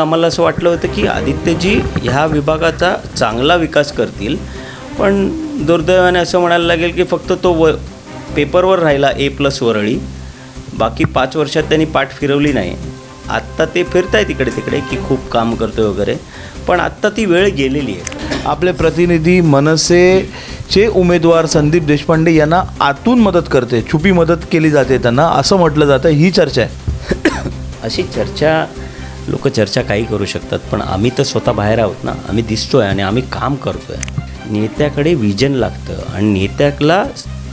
आम्हाला असं वाटलं होतं की आदित्यजी ह्या विभागाचा चांगला विकास करतील. पण दुर्दैवाने असं म्हणायला लागेल की फक्त तो व पेपरवर राहिला ए प्लस वरळी. बाकी पाच वर्षात त्यांनी पाठ फिरवली नाही. आत्ता ते फिरत आहे तिकडे तिकडे की खूप काम करतोय वगैरे. पण आत्ता ती वेळ गेलेली आहे. आपले प्रतिनिधी मनसेचे उमेदवार संदीप देशपांडे यांना आतून मदत करते. छुपी मदत केली जाते त्यांना. असं म्हटलं जातं. ही चर्चा आहे. अशी चर्चा लोक चर्चा काही करू शकतात पण आम्ही तर स्वतः बाहेर आहोत ना. आम्ही दिसतोय आणि आम्ही काम करतोय. नेत्याकडे विजन लागतं आणि नेत्याला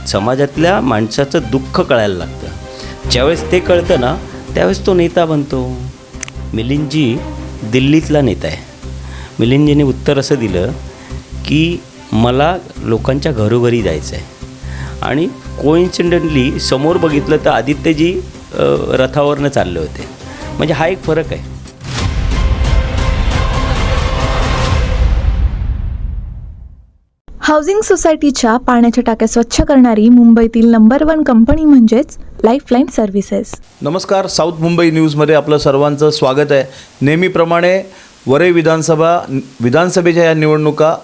समाजातल्या माणसाचं दुःख कळायला लागतं. ज्यावेळेस ते कळतं ना त्यावेळेस तो नेता बनतो. मिलिंदजी दिल्लीतला नेता आहे. मिलिंदजीने उत्तर असं दिलं की मला लोकांच्या घरोघरी जायचं आहे. आणि कोइन्सिडेंटली समोर बघितलं तर आदित्यजी रथावरनं चालले होते. म्हणजे हा एक फरक आहे. हाऊसिंग सोसायटीच्या पाण्याच्या टाक्या स्वच्छ करणारी मुंबईतील नंबर वन कंपनी म्हणजेच लाईफलाईन सर्व्हिसेस नमस्कार साऊथ मुंबई न्यूजमध्ये आपलं सर्वांचं स्वागत आहे. नेहमीप्रमाणे वरई विधानसभा विधानसभेच्या या निवडणुका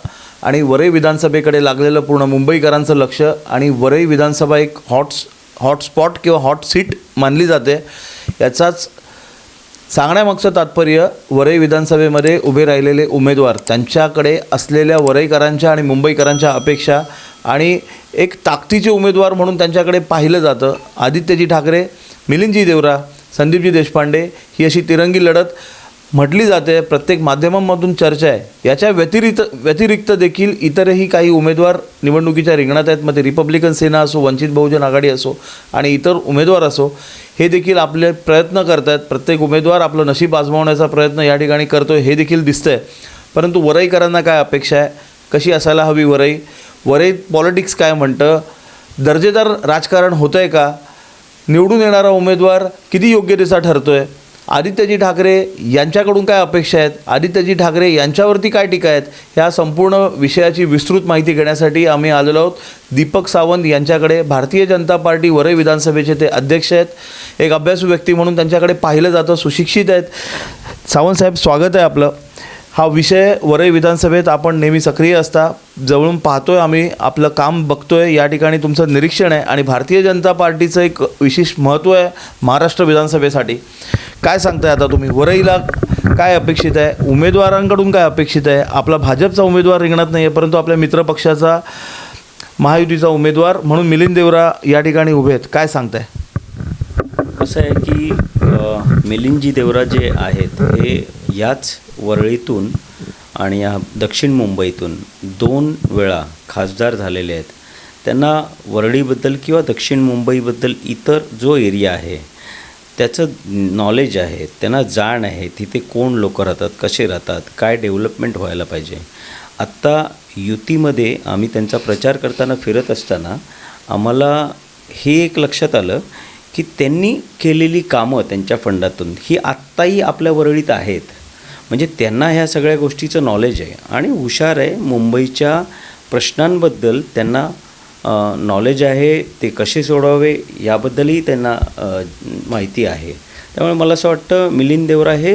आणि वरई विधानसभेकडे लागलेलं पूर्ण मुंबईकरांचं लक्ष आणि वरई विधानसभा एक हॉट हॉटस्पॉट किंवा हॉट सीट मानली जाते. याचाच सांगण्यामागचं तात्पर्य वरई विधानसभेमध्ये उभे राहिलेले उमेदवार त्यांच्याकडे असलेल्या वरईकरांच्या आणि मुंबईकरांच्या अपेक्षा आणि एक ताकदीचे उमेदवार म्हणून त्यांच्याकडे पाहिलं जातं. आदित्यजी ठाकरे मिलिंदजी देवरा संदीपजी देशपांडे ही अशी तिरंगी लढत म्हटली जाते प्रत्येक माध्यमांमधून चर्चा आहे. याच्या व्यतिरिक्त व्यतिरिक्त देखील इतरही काही उमेदवार निवडणुकीच्या रिंगणात आहेत. मग ते रिपब्लिकन सेना असो वंचित बहुजन आघाडी असो आणि इतर उमेदवार असो हे देखील आपले प्रयत्न करत आहेत प्रत्येक उमेदवार आपलं नशीब आजमावण्याचा प्रयत्न या ठिकाणी करतो हे देखील दिसतंय. परंतु वरईकरांना काय अपेक्षा आहे? कशी असायला हवी वरई? वरईत पॉलिटिक्स काय म्हणतं? दर्जेदार राजकारण होतं आहे का? निवडून येणारा उमेदवार किती योग्यतेचा ठरतो आहे आदित्यजी ठाकरे यांच्याकडून काय अपेक्षा आहेत? आदित्यजी ठाकरे यांच्यावरती काय टीका आहेत? ह्या संपूर्ण विषयाची विस्तृत माहिती घेण्यासाठी आम्ही आलेलो आहोत. दीपक सावंत यांच्याकडे भारतीय जनता पार्टी वरई विधानसभेचे ते अध्यक्ष आहेत. एक अभ्यासू व्यक्ती म्हणून त्यांच्याकडे पाहिलं जातं सुशिक्षित आहेत. सावंत साहेब स्वागत आहे आपलं. हा विषय वरई विधानसभेत आपण नेहमी सक्रिय असता. जवळून पाहतोय आम्ही आपलं काम बघतोय. या ठिकाणी तुमचं निरीक्षण आहे. आणि भारतीय जनता पार्टीचं एक विशेष महत्त्व आहे महाराष्ट्र विधानसभेसाठी. काय सांगताय आता तुम्ही? वरईला काय अपेक्षित आहे? उमेदवारांकडून काय अपेक्षित आहे? आपला भाजपचा उमेदवार रिंगणात नाही आहे परंतु आपल्या मित्रपक्षाचा महायुतीचा उमेदवार म्हणून मिलिंद देवरा या ठिकाणी उभे आहेत. काय सांगताय? असं आहे की मिलिंदजी देवरा जे आहेत हे याच वरळीतून आणि या दक्षिण मुंबईतून दोन वेळा खासदार झालेले आहेत. त्यांना वरळीबद्दल किंवा दक्षिण मुंबईबद्दल इतर जो एरिया आहे त्याचं नॉलेज आहे त्यांना जाण आहे तिथे कोण लोक राहतात कसे राहतात काय डेव्हलपमेंट व्हायला पाहिजे. आत्ता युतीमध्ये आम्ही त्यांचा प्रचार करताना फिरत असताना आम्हाला हे एक लक्षात आलं की त्यांनी केलेली कामं त्यांच्या फंडातून ही आत्ताही आपल्या वरळीत आहेत. म्हणजे त्यांना ह्या सगळ्या गोष्टीचं नॉलेज आहे. आणि हुशार आहे मुंबईच्या प्रश्नांबद्दल त्यांना नॉलेज आहे ते कसे सोडवावे याबद्दलही त्यांना माहिती आहे. त्यामुळे मला असं वाटतं मिलिंद देवरा हे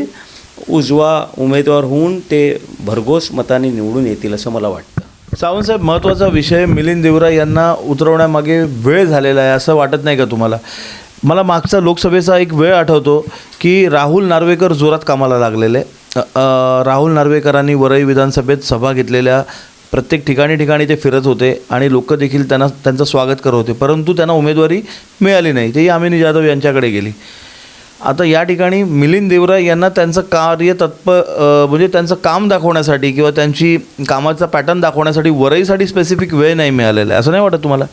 उजवा उमेदवार होऊन ते भरघोस मताने निवडून येतील असं मला वाटतं. सावंतसाहेब महत्त्वाचा विषय मिलिंद देवरा यांना उतरवण्यामागे वेळ झालेला आहे असं वाटत नाही का तुम्हाला? मला मागचा लोकसभेचा एक वेळ आठवतो की राहुल नार्वेकर जोरात कामाला लागलेले. राहुल नार्वेकरांनी वरई विधानसभेत सभा घेतलेल्या प्रत्येक ठिकाणी ठिकाणी ते फिरत होते आणि लोक देखील त्यांना त्यांचं स्वागत करत होते. परंतु त्यांना उमेदवारी मिळाली नाही. तेही अमिनी जाधव यांच्याकडे गेली. आता या ठिकाणी मिलिंद देवराय यांना त्यांचं कार्य तत्प म्हणजे त्यांचं काम दाखवण्यासाठी किंवा त्यांची कामाचा पॅटर्न दाखवण्यासाठी वरईसाठी स्पेसिफिक वेळ नाही मिळालेला आहे. असं नाही वाटत तुम्हाला?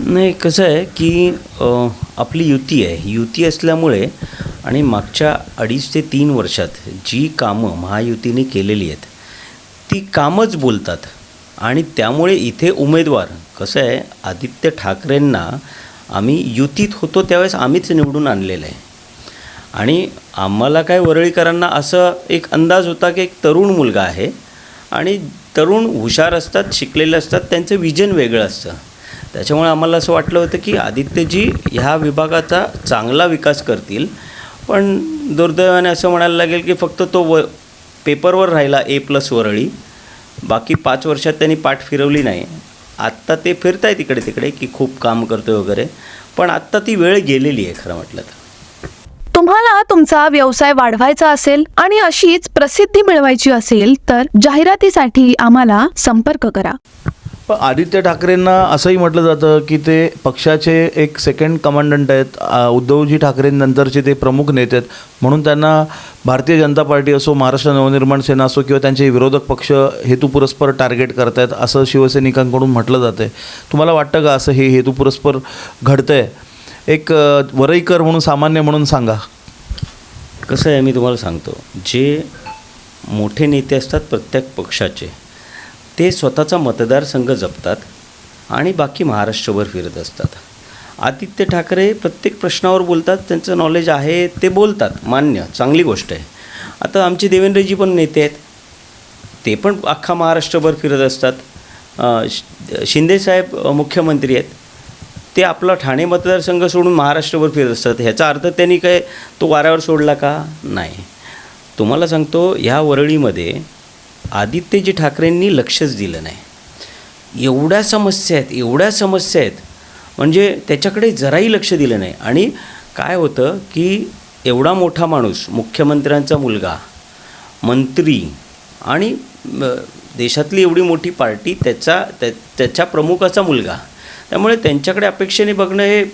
नाही कसं आहे की आपली युती आहे. युती असल्यामुळे आणि मागच्या अडीच ते तीन वर्षात जी कामं महायुतीने केलेली आहेत ती कामच बोलतात. आणि त्यामुळे इथे उमेदवार कसं आहे आदित्य ठाकरेंना आम्ही युतीत होतो त्यावेळेस आम्हीच निवडून आणलेलं आहे. आणि आम्हाला काय वरळीकरांना असं एक अंदाज होता की एक तरुण मुलगा आहे. आणि तरुण हुशार असतात शिकलेले असतात त्यांचं विजन वेगळं असतं. त्याच्यामुळे आम्हाला असं वाटलं होतं की आदित्यजी ह्या विभागाचा चांगला विकास करतील. पण दुर्दैवाने असं म्हणायला लागेल की फक्त तो व पेपरवर राहिला ए प्लस वरळी. बाकी पाच वर्षात त्यांनी पाठ फिरवली नाही. आत्ता ते फिरत आहे तिकडे तिकडे की खूप काम करतोय वगैरे. पण आत्ता ती वेळ गेलेली आहे खरं म्हटलं तर. तुम्हाला तुमचा व्यवसाय वाढवायचा असेल आणि अशीच प्रसिद्धी मिळवायची असेल तर जाहिरातीसाठी आम्हाला संपर्क करा. पण आदित्य ठाकरेंना असंही म्हटलं जातं की ते पक्षाचे एक सेकंड कमांडंट आहेत. उद्धवजी ठाकरेंनंतरचे ते प्रमुख नेते आहेत. म्हणून त्यांना भारतीय जनता पार्टी असो महाराष्ट्र नवनिर्माण सेना असो किंवा त्यांचे विरोधक पक्ष हेतुपुरस्पर टार्गेट करतायत असं शिवसैनिकांकडून म्हटलं जातं आहे तुम्हाला वाटतं का असं हे हेतुपुरस्पर घडतं आहे एक वरईकर म्हणून सामान्य म्हणून सांगा. कसं आहे मी तुम्हाला सांगतो. जे मोठे नेते असतात प्रत्येक पक्षाचे ते स्वतःचा मतदारसंघ जपतात आणि बाकी महाराष्ट्रभर फिरत असतात. आदित्य ठाकरे प्रत्येक प्रश्नावर बोलतात त्यांचं नॉलेज आहे ते बोलतात. मान्य चांगली गोष्ट आहे. आता आमचे देवेंद्रजी पण नेते आहेत. ते पण अख्खा महाराष्ट्रभर फिरत असतात. शिंदेसाहेब मुख्यमंत्री आहेत. ते आपला ठाणे मतदारसंघ सोडून महाराष्ट्रभर फिरत असतात. ह्याचा अर्थ त्यांनी काय तो वाऱ्यावर सोडला का? नाही. तुम्हाला सांगतो ह्या वरळीमध्ये आदित्यजी ठाकरेंनी लक्षच दिलं नाही. एवढ्या समस्या आहेत एवढ्या समस्या आहेत. म्हणजे त्याच्याकडे जराही लक्ष दिलं नाही. आणि काय होतं की एवढा मोठा माणूस मुख्यमंत्र्यांचा मुलगा मंत्री आणि देशातली एवढी मोठी पार्टी त्याचा त्या त्याच्या प्रमुखाचा मुलगा. त्यामुळे त्यांच्याकडे अपेक्षेने बघणं हे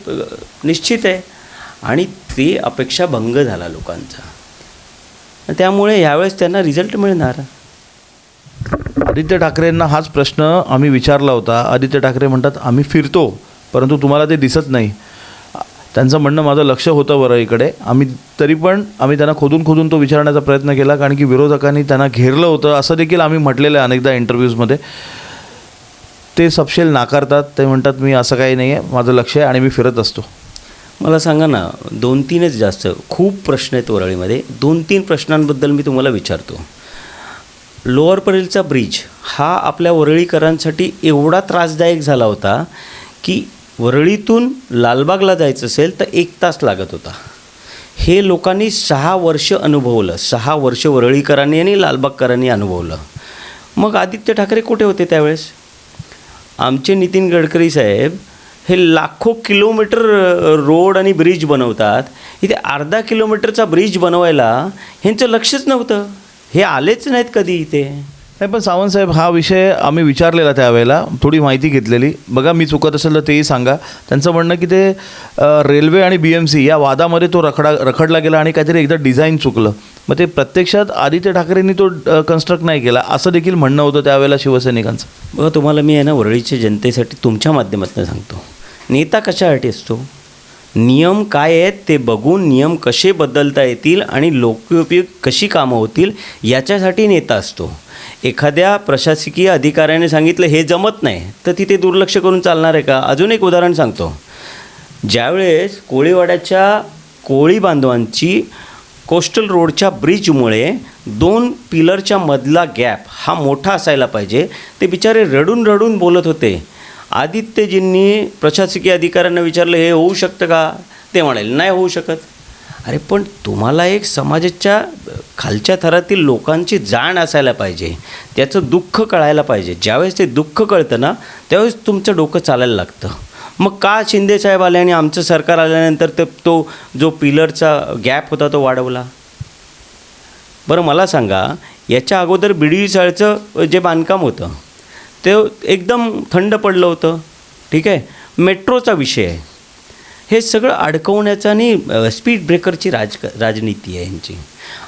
निश्चित आहे. आणि ते अपेक्षा भंग झाला लोकांचा. त्यामुळे यावेळेस त्यांना रिझल्ट मिळणार. आदित्य ठाकरेंना हाच प्रश्न आम्ही विचारला होता. आदित्य ठाकरे म्हणतात आम्ही फिरतो परंतु तुम्हाला ते दिसत नाही. त्यांचं म्हणणं माझं लक्ष होतं वरईकडे आम्ही तरी पण आम्ही त्यांना खोदून खोदून तो विचारण्याचा प्रयत्न केला कारण की विरोधकांनी त्यांना घेरलं होतं. असं देखील आम्ही म्हटलेलं आहे अनेकदा इंटरव्ह्यूजमध्ये. ते सपशेल नाकारतात ते म्हणतात मी असं काही नाही आहे माझं लक्ष आहे आणि मी फिरत असतो. मला सांगा ना दोन तीनच जास्त खूप प्रश्न आहेत वरळीमध्ये दोन तीन प्रश्नांबद्दल मी तुम्हाला विचारतो. लोअर परेलचा ब्रिज हा आपल्या वरळीकरांसाठी एवढा त्रासदायक झाला होता की वरळीतून लालबागला जायचं असेल तर एक तास लागत होता. हे लोकांनी सहा वर्ष अनुभवलं सहा वर्ष वरळीकरांनी आणि लालबागकरांनी अनुभवलं. मग आदित्य ठाकरे कुठे होते त्यावेळेस? आमचे नितीन गडकरी साहेब हे लाखो किलोमीटर रोड आणि ब्रिज बनवतात. इथे अर्धा किलोमीटरचा ब्रिज बनवायला ह्यांचं लक्षच नव्हतं. हे आलेच नाहीत कधी इथे. नाही पण सावंतसाहेब हा विषय आम्ही विचारलेला त्यावेळेला थोडी माहिती घेतलेली. बघा मी चुकत असेल तर तेही सांगा. त्यांचं म्हणणं की ते रेल्वे आणि बी एम सी या वादामध्ये तो रखडा रखडला गेला आणि काहीतरी एकदा डिझाईन चुकलं. मग ते प्रत्यक्षात आदित्य ठाकरेंनी तो कन्स्ट्रक्ट नाही केला. असं देखील म्हणणं होतं त्यावेळेला शिवसैनिकांचं. बघा तुम्हाला मी आहे ना वरळीच्या जनतेसाठी तुमच्या माध्यमातून सांगतो. नेता कशासाठी असतो नियम काय आहेत ते बघून नियम कसे बदलता येतील आणि लोकोपयोग कशी कामं होतील याच्यासाठी नेता असतो. एखाद्या प्रशासकीय अधिकाऱ्याने सांगितलं हे जमत नाही. तर तिथे दुर्लक्ष करून चालणार आहे का? अजून एक उदाहरण सांगतो. ज्यावेळेस कोळीवाड्याच्या कोळी बांधवांची कोस्टल रोडच्या ब्रिजमुळे दोन पिलरच्या मधला गॅप हा मोठा असायला पाहिजे ते बिचारे रडून रडून बोलत होते. आदित्यजींनी प्रशासकीय अधिकाऱ्यांना विचारलं हे होऊ शकतं का? ते म्हणाले नाही होऊ शकत. अरे पण तुम्हाला एक समाजाच्या खालच्या थरातील लोकांची जाण असायला पाहिजे. त्याचं दुःख कळायला पाहिजे. ज्यावेळेस ते दुःख कळतं ना त्यावेळेस तुमचं डोकं चालायला लागतं. मग का शिंदेसाहेब आले आणि आमचं सरकार आल्यानंतर ते तो जो पिलरचा गॅप होता तो वाढवला? बरं मला सांगा याच्या अगोदर बिडी चाळचं जे बांधकाम होतं ते एकदम थंड पडलं होतं. ठीक आहे? मेट्रोचा विषय आहे. हे सगळं अडकवण्याचा आणि स्पीड ब्रेकरची राज राजनीती आहे यांची.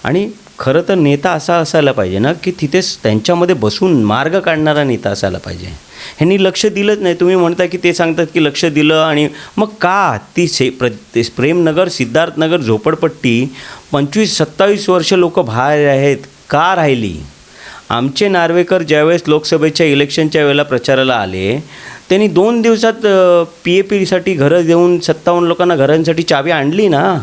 आणि खरं तर नेता असा असायला पाहिजे ना की तिथेच त्यांच्यामध्ये बसून मार्ग काढणारा नेता असायला पाहिजे. ह्यांनी लक्ष दिलंच नाही. तुम्ही म्हणता की ते सांगतात की लक्ष दिलं आणि मग का ती से प्र प्रेमनगर सिद्धार्थनगर झोपडपट्टी पंचवीस सत्तावीस वर्ष लोक बाहेर आहेत का राहिली? आमचे नार्वेकर ज्यावेळेस लोकसभेच्या इलेक्शनच्या वेळेला प्रचाराला आले त्यांनी दोन दिवसात पी ए पीसाठी घरं देऊन सत्तावन्न लोकांना घरांसाठी चावी आणली ना?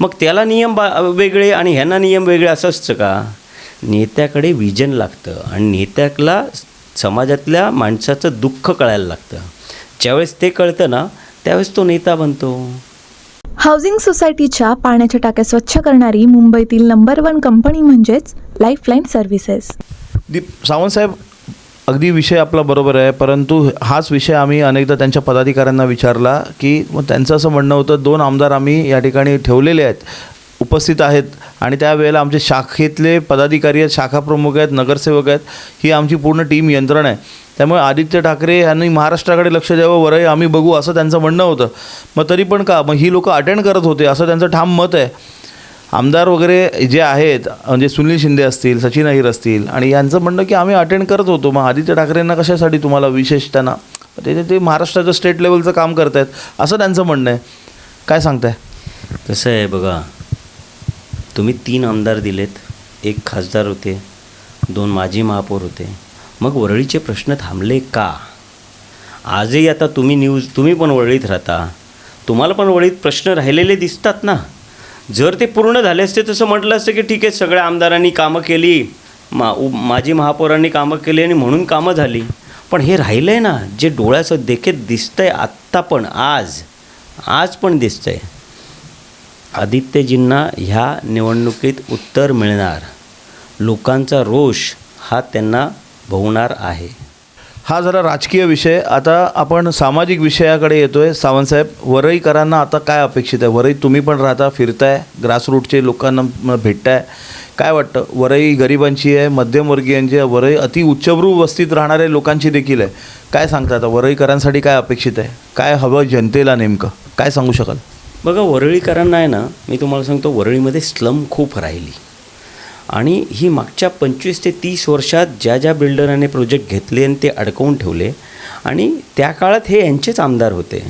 मग त्याला नियम बा वेगळे आणि ह्यांना नियम वेगळे असं असतं का? नेत्याकडे विजन लागतं आणि नेत्याला समाजातल्या माणसाचं दुःख कळायला लागतं. ज्यावेळेस ते कळतं ना त्यावेळेस तो नेता बनतो. हाऊसिंग सोसायटीच्या पाण्याच्या टाक्या स्वच्छ करणारी मुंबईतील नंबर वन कंपनी म्हणजेच लाईफलाईन सर्व्हिसेस दीप सावंतसाहेब अगदी विषय आपला बरोबर आहे परंतु हाच विषय आम्ही अनेकदा त्यांच्या पदाधिकाऱ्यांना विचारला की मग त्यांचं असं म्हणणं होतं दोन आमदार आम्ही या ठिकाणी ठेवलेले आहेत उपस्थित आहेत आणि त्यावेळेला आमचे शाखेतले पदाधिकारी आहेत शाखाप्रमुख आहेत नगरसेवक आहेत ही आमची पूर्ण टीम यंत्रणा आहे. त्यामुळे आदित्य ठाकरे यांनी महाराष्ट्राकडे लक्ष द्यावं वरही आम्ही बघू असं त्यांचं म्हणणं होतं. मग तरी पण का मग ही लोकं अटेंड करत होते असं त्यांचं ठाम मत आहे. आमदार वगैरे जे आहेत म्हणजे सुनील शिंदे असतील सचिन अहिर असतील आणि यांचं म्हणणं की आम्ही अटेंड करत होतो मग आदित्य ठाकरेंना कशासाठी तुम्हाला विशेष त्यांना ते ते महाराष्ट्राचं स्टेट लेवलचं काम करत आहेत असं त्यांचं म्हणणं आहे. काय सांगताय? कसं आहे बघा. तुम्ही तीन आमदार दिलेत. एक खासदार होते दोन माजी महापौर होते. मग वरळीचे प्रश्न थांबले का? आजही आता तुम्ही न्यूज तुम्ही पण वरळीत राहता. तुम्हाला पण वरळीत प्रश्न राहिलेले दिसतात ना? जर ते पूर्ण झाले असते तसं म्हटलं असतं की ठीक आहे सगळ्या आमदारांनी कामं केली मा उ माजी महापौरांनी कामं केली आणि म्हणून कामं झाली. पण हे राहिलं आहे ना जे डोळ्याचं देखील आहे आत्ता पण आज आज पण दिसतं आहे आदित्यजींना ह्या निवडणुकीत उत्तर मिळणार. लोकांचा रोष हा त्यांना भोवणार आहे. हा जरा राजकीय विषय. आता आपण सामाजिक विषयाकडे येतो आहे सावंतसाहेब वरईकरांना आता काय अपेक्षित आहे? वरई तुम्ही पण राहता फिरताय ग्रासरूटचे लोकांना भेटताय. काय वाटतं? वरई गरिबांची आहे मध्यमवर्गीयांची आहे वरई अति उच्चभ्रू वस्तीत राहणाऱ्या लोकांची देखील आहे. काय सांगता आता? वरईकरांसाठी काय अपेक्षित आहे? काय हवं जनतेला नेमकं? काय सांगू शकाल? बघा वरळीकरांना आहे ना मी तुम्हाला सांगतो वरळीमध्ये स्लम खूप राहिली. आणि ही मागच्या पंचवीस ते तीस वर्षात ज्या ज्या बिल्डरांनी प्रोजेक्ट घेतले आणि ते अडकवून ठेवले आणि त्या काळात हे यांचेच आमदार होते.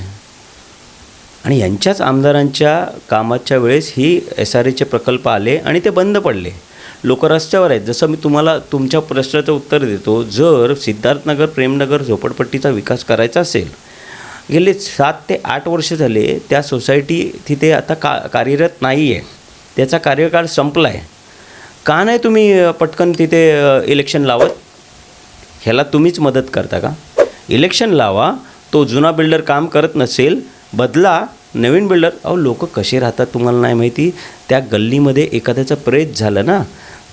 आणि यांच्याच आमदारांच्या कामाच्या वेळेस ही एस आर एचे प्रकल्प आले आणि ते बंद पडले. लोक रस्त्यावर आहेत. जसं मी तुम्हाला तुमच्या प्रश्नाचं उत्तर देतो जर सिद्धार्थनगर प्रेमनगर झोपडपट्टीचा विकास करायचा असेल गेले सात ते आठ वर्ष झाले त्या सोसायटी तिथे आता का कार्यरत नाही आहे त्याचा कार्यकाळ संपला आहे का नाही तुम्ही पटकन तिथे इलेक्शन लावत? ह्याला तुम्हीच मदत करता का? इलेक्शन लावा तो जुना बिल्डर काम करत नसेल बदला नवीन बिल्डर अहो लोक कसे राहतात तुम्हाला नाही माहिती? त्या गल्लीमध्ये एखाद्याचं प्रेत झालं ना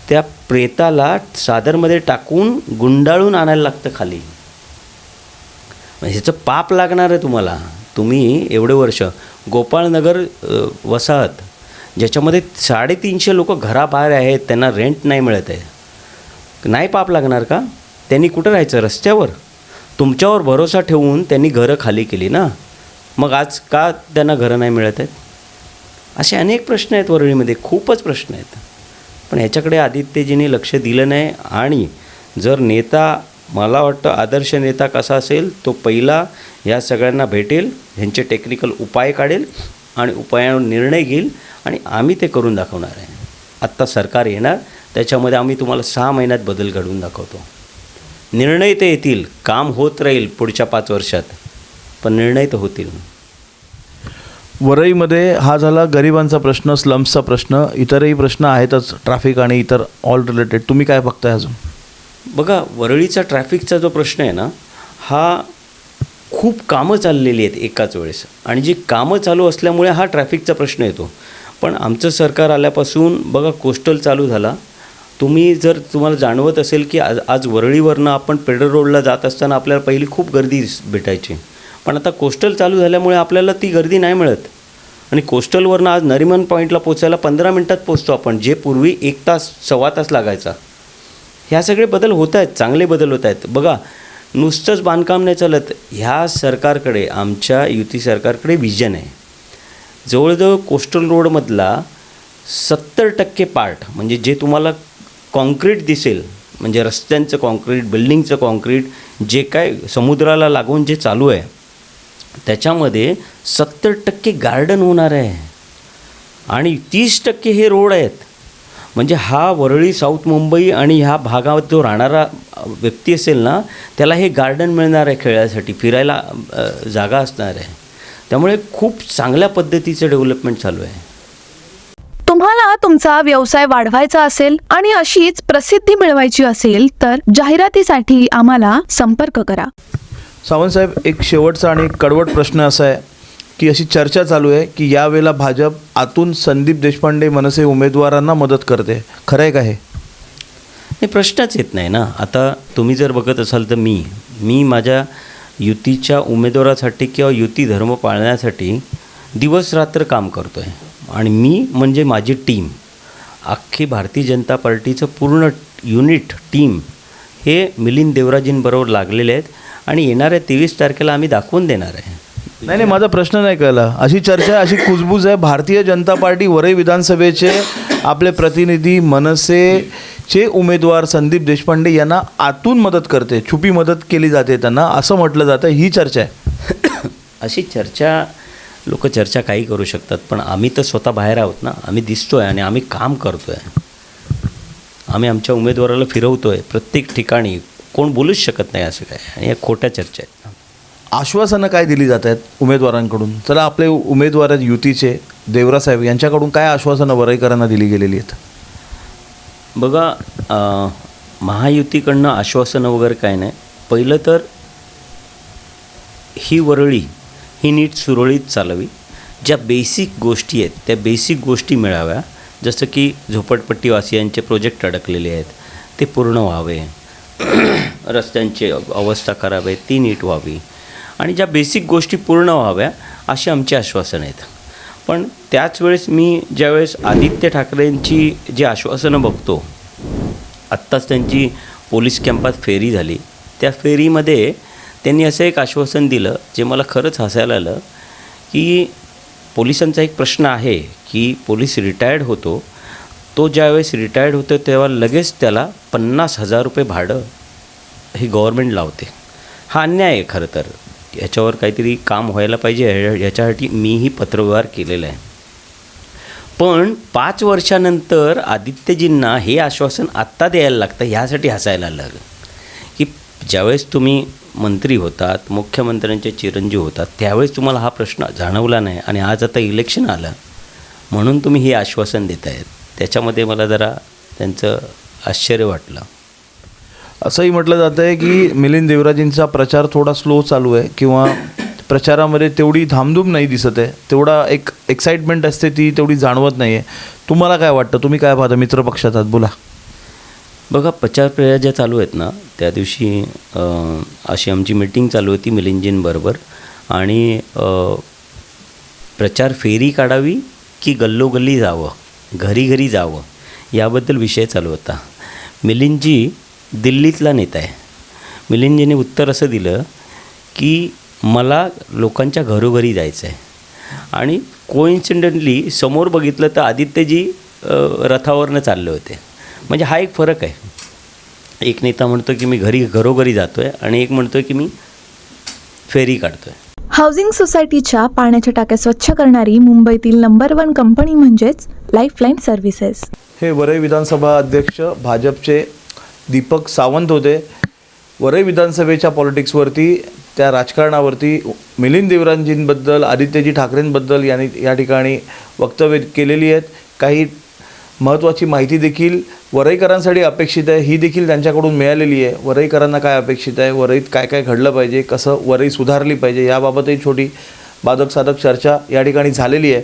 त्या प्रेताला सादरमध्ये टाकून गुंडाळून आणायला लागतं खाली. म्हणजे ह्याचं पाप लागणार आहे तुम्हाला. तुम्ही एवढे वर्ष गोपाळनगर वसाहत ज्याच्यामध्ये साडेतीनशे लोक घराबाहेर आहेत त्यांना रेंट नाही मिळत आहे. नाही पाप लागणार का? त्यांनी कुठं राहायचं? रस्त्यावर. तुमच्यावर भरोसा ठेवून त्यांनी घरं खाली केली ना? मग आज का त्यांना घरं नाही मिळत आहेत? असे अनेक प्रश्न आहेत वरळीमध्ये. खूपच प्रश्न आहेत. पण ह्याच्याकडे आदित्यजींनी लक्ष दिलं नाही आणि जर नेता मला वाटतं आदर्श नेता कसा असेल तो पहिला या सगळ्यांना भेटेल ह्यांचे टेक्निकल उपाय काढेल आणि उपायावर निर्णय घेईल आणि आम्ही ते करून दाखवणार आहे. आत्ता सरकार येणार त्याच्यामध्ये आम्ही तुम्हाला सहा महिन्यात बदल घडवून दाखवतो. निर्णय ते येतील काम होत राहील पुढच्या पाच वर्षात पण निर्णय तर होतील. वरईमध्ये हा झाला गरिबांचा प्रश्न स्लम्सचा प्रश्न इतरही प्रश्न आहेतच ट्रॅफिक आणि इतर ऑल रिलेटेड तुम्ही काय बघताय अजून? बघा वरळीचा ट्रॅफिकचा जो प्रश्न आहे ना हा खूप कामं चाललेली आहेत एकाच वेळेस. आणि जी कामं चालू असल्यामुळे हा ट्रॅफिकचा प्रश्न येतो. पण आमचं सरकार आल्यापासून बघा कोस्टल चालू झाला. तुम्ही जर तुम्हाला जाणवत असेल की आज आज वरळीवरनं आपण पेडर रोडला जात असताना आपल्याला पहिली खूप गर्दी भेटायची. पण आता कोस्टल चालू झाल्यामुळे आपल्याला ती गर्दी नाही मिळत. आणि कोस्टलवरनं आज नरिमन पॉईंटला पोचायला पंधरा मिनटात पोचतो आपण जे पूर्वी एक तास सव्वा तास लागायचा. ह्या सगळे बदल होत आहेत चांगले बदल होत आहेत. बघा नुसतंच बांधकाम नाही चालत. ह्या सरकारकडे आमच्या युती सरकारकडे विजन आहे. जवळजवळ कोस्टल रोडमधला सत्तर टक्के पार्ट म्हणजे जे तुम्हाला कॉन्क्रीट दिसेल म्हणजे रस्त्यांचं कॉन्क्रीट बिल्डिंगचं कॉन्क्रीट जे काय समुद्राला लागून जे चालू आहे त्याच्यामध्ये सत्तर टक्के गार्डन होणार आहे. आणि तीस टक्के हे रोड आहेत. म्हणजे हा वरळी साऊथ मुंबई आणि ह्या भागात जो राहणारा व्यक्ती असेल ना त्याला हे गार्डन मिळणार आहे खेळायसाठी फिरायला जागा असणार आहे. त्यामुळे खूप चांगल्या पद्धतीचं डेव्हलपमेंट चालू आहे. तुम्हाला तुमचा व्यवसाय वाढवायचा असेल आणि अशीच प्रसिद्धी मिळवायची असेल तर जाहिरातीसाठी आम्हाला संपर्क करा. सावंतसाहेब एक शेवटचा आणि कडवट प्रश्न असा आहे की अशी चर्चा चालू आहे की यावेळेला भाजप आतून संदीप देशपांडे मनसे उमेदवारांना मदत करते. खरं आहे का हे? नाही प्रश्नच येत नाही ना. आता तुम्ही जर बघत असाल तर मी मी माझ्या युतीच्या उमेदवारासाठी किंवा युती धर्म पाळण्यासाठी दिवस रात्र काम करतो आहे आणि मी म्हणजे माझी टीम अख्खी भारतीय जनता पार्टीचं पूर्ण युनिट टीम हे मिलिंद देवराजींबरोबर लागलेले आहेत आणि येणाऱ्या तेवीस तारखेला आम्ही दाखवून देणार आहे. नाही नाही माझा प्रश्न नाही कळला. अशी चर्चा अशी कुजबूज आहे. भारतीय जनता पार्टी वरई विधानसभेचे आपले प्रतिनिधी मनसेचे उमेदवार संदीप देशपांडे यांना आतून मदत करते छुपी मदत केली जाते त्यांना असं म्हटलं जातं ही चर्चा आहे. अशी चर्चा लोक चर्चा काही करू शकतात पण आम्ही तर स्वतः बाहेर आहोत ना आम्ही दिसतो आहे आणि आम्ही काम करतो आहे आम्ही आमच्या उमेदवाराला फिरवतो आहे प्रत्येक ठिकाणी कोण बोलूच शकत नाही असं काय आणि या खोट्या चर्चा आहेत. आश्वासनं काय दिली जात आहेत उमेदवारांकडून? चला आपले उमेदवार आहेत देवरा देवरासाहेब यांच्याकडून काय आश्वासनं वरईकरांना दिली गेलेली आहेत? बघा महायुतीकडनं आश्वासनं वगैरे काय नाही. पहिलं तर ही वरळी ही नीट सुरळीत चालावी. ज्या बेसिक गोष्टी आहेत त्या बेसिक गोष्टी मिळाव्या. जसं की झोपडपट्टीवासियांचे प्रोजेक्ट अडकलेले आहेत ते पूर्ण व्हावे. रस्त्यांची अवस्था खराब आहे ती नीट व्हावी. आणि ज्या बेसिक गोष्टी पूर्ण व्हाव्या अशी आमची आश्वासनं आहेत. पण त्याच वेळेस मी ज्यावेळेस आदित्य ठाकरेंची जी आश्वासनं बघतो आत्ताच त्यांची पोलीस कॅम्पात फेरी झाली. त्या फेरीमध्ये त्यांनी असं एक आश्वासन दिलं जे मला खरंच हसायला आलं की पोलिसांचा एक प्रश्न आहे की पोलीस रिटायर्ड होतो. तो ज्यावेळेस रिटायर्ड होतो तेव्हा लगेच त्याला पन्नास हजार रुपये भाडं हे गव्हर्मेंट लावते. हा अन्याय आहे खरं तर. याच्यावर काहीतरी काम व्हायला पाहिजे याच्यासाठी मीही पत्रव्यवहार केलेला आहे. पण पाच वर्षानंतर आदित्यजींना हे आश्वासन आत्ता द्यायला लागतं ह्यासाठी हसायला लागलं. की ज्यावेळेस तुम्ही मंत्री होतात मुख्यमंत्र्यांचे चिरंजीव होतात त्यावेळेस तुम्हाला हा प्रश्न जाणवला नाही आणि आज आता इलेक्शन आलं म्हणून तुम्ही हे आश्वासन देत आहेत त्याच्यामध्ये मला जरा त्यांचं आश्चर्य वाटलं. असंही म्हटलं जातं आहे की मिलिंद देवराजींचा प्रचार थोडा स्लो चालू आहे किंवा प्रचारामध्ये तेवढी धामधूम नाही दिसत आहे. तेवढा एक एक्साइटमेंट असते ती तेवढी जाणवत नाही आहे तुम्हाला काय वाटतं? तुम्ही काय पाहता? मित्रपक्षात आहात बोला. बघा प्रचार प्रया ज्या चालू आहेत ना त्या दिवशी अशी आमची मिटिंग चालू होती मिलिंदजींबरोबर. आणि प्रचार फेरी काढावी की गल्लोगल्ली जावं? घरी घरी जावं? याबद्दल विषय चालू होता. मिलिंदजी दिल्लीतला नेता आहे. मिलिंदजीने उत्तर असं दिलं की मला लोकांच्या घरोघरी जायचं आहे आणि कोइन्सिडेंटली समोर बघितलं तर आदित्यजी रथावरनं चालले होते. म्हणजे हा एक फरक आहे. एक नेता म्हणतो की मी घरी घरोघरी जातो आहे आणि एक म्हणतो की मी फेरी काढतो आहे हाऊसिंग सोसायटीच्या पाण्याच्या टाक्या स्वच्छ करणारी मुंबईतील नंबर वन कंपनी म्हणजेच लाईफलाईन सर्व्हिसेस हे वरई विधानसभा अध्यक्ष भाजपचे दीपक सावंत होते. वरई विधानसभेच्या पॉलिटिक्सवरती त्या राजकारणावरती मिलिंद देवरांजींबद्दल आदित्यजी ठाकरेंबद्दल यांनी या ठिकाणी वक्तव्य केलेली आहेत. काही महत्त्वाची माहिती देखील वरईकरांसाठी अपेक्षित आहे. ही देखील त्यांच्याकडून मिळालेली आहे. वरईकरांना काय अपेक्षित आहे? वरईत काय काय घडलं पाहिजे? कसं वरई सुधारली पाहिजे? याबाबतही छोटी बाधक साधक चर्चा या ठिकाणी झालेली आहे.